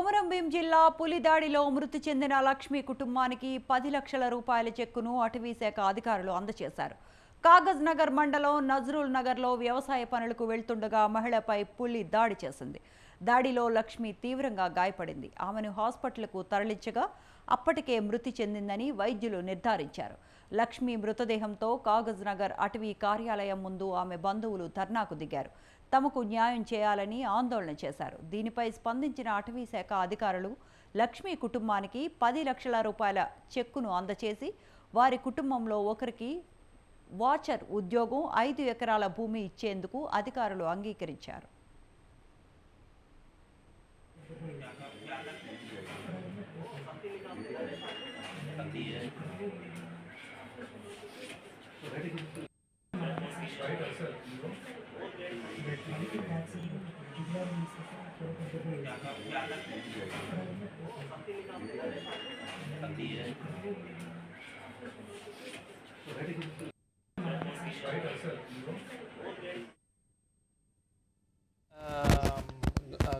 కొమరంభీం జిల్లా పులిదాడిలో మృతి చెందిన లక్ష్మి కుటుంబానికి పది లక్షల రూపాయల చెక్కును అటవీశాఖ అధికారులు అందజేశారు. కాగజ్ నగర్ మండలం నజరుల్ నగర్లో వ్యవసాయ పనులకు వెళ్తుండగా మహిళపై పులి దాడి చేసింది. దాడిలో లక్ష్మి తీవ్రంగా గాయపడింది. ఆమెను హాస్పిటల్కు తరలించగా అప్పటికే మృతి చెందిందని వైద్యులు నిర్ధారించారు. లక్ష్మి మృతదేహంతో కాగజ్ నగర్ అటవీ కార్యాలయం ముందు ఆమె బంధువులు ధర్నాకు దిగారు. తమకు న్యాయం చేయాలని ఆందోళన చేశారు. దీనిపై స్పందించిన అటవీ శాఖ అధికారులు లక్ష్మి కుటుంబానికి పది లక్షల రూపాయల చెక్కును అందచేసి వారి కుటుంబంలో ఒకరికి వాచర్ ఉద్యోగం ఐదు ఎకరాల భూమి ఇచ్చేందుకు అధికారులు అంగీకరించారు.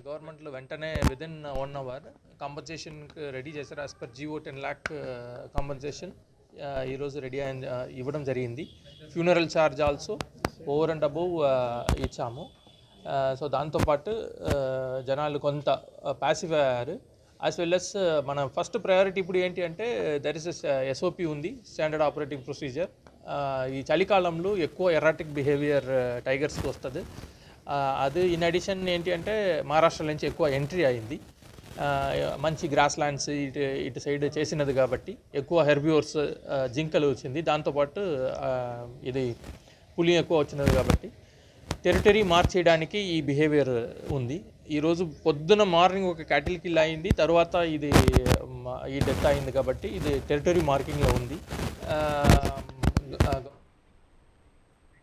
గవర్నమెంట్లో వెంటనే విదిన్ వన్ అవర్ కాంపన్సేషన్కి రెడీ చేశారు as per GO ten lakh compensation ఈరోజు రెడీ అయిన ఇవ్వడం జరిగింది. Funeral charge also over and above ఇచ్చాము. సో దాంతోపాటు జనాలు కొంత ప్యాసివ్ అయ్యారు. యాజ్ వెల్ ఎస్ మన ఫస్ట్ ప్రయారిటీ ఇప్పుడు ఏంటి అంటే దర్ ఇస్ ఎస్ఓపి ఉంది స్టాండర్డ్ ఆపరేటింగ్ ప్రొసీజర్ ఈ చలికాలంలో ఎక్కువ ఎరాటిక్ బిహేవియర్ టైగర్స్కి వస్తుంది. అది ఇన్ అడిషన్ ఏంటి అంటే మహారాష్ట్ర నుంచి ఎక్కువ ఎంట్రీ అయింది. మంచి గ్రాస్ ల్యాండ్స్ ఇటు ఇటు సైడ్ చేసినది కాబట్టి ఎక్కువ హెర్బ్యూర్స్ జింకలు వచ్చింది. దాంతోపాటు ఇది పులి ఎక్కువ వచ్చినది కాబట్టి టెరిటరీ మార్చేయడానికి ఈ బిహేవియర్ ఉంది. ఈరోజు పొద్దున మార్నింగ్ ఒక క్యాటిల్ కిల్ అయింది తర్వాత ఇది ఈ డెత్ అయింది కాబట్టి ఇది టెరిటరీ మార్కింగ్లో ఉంది.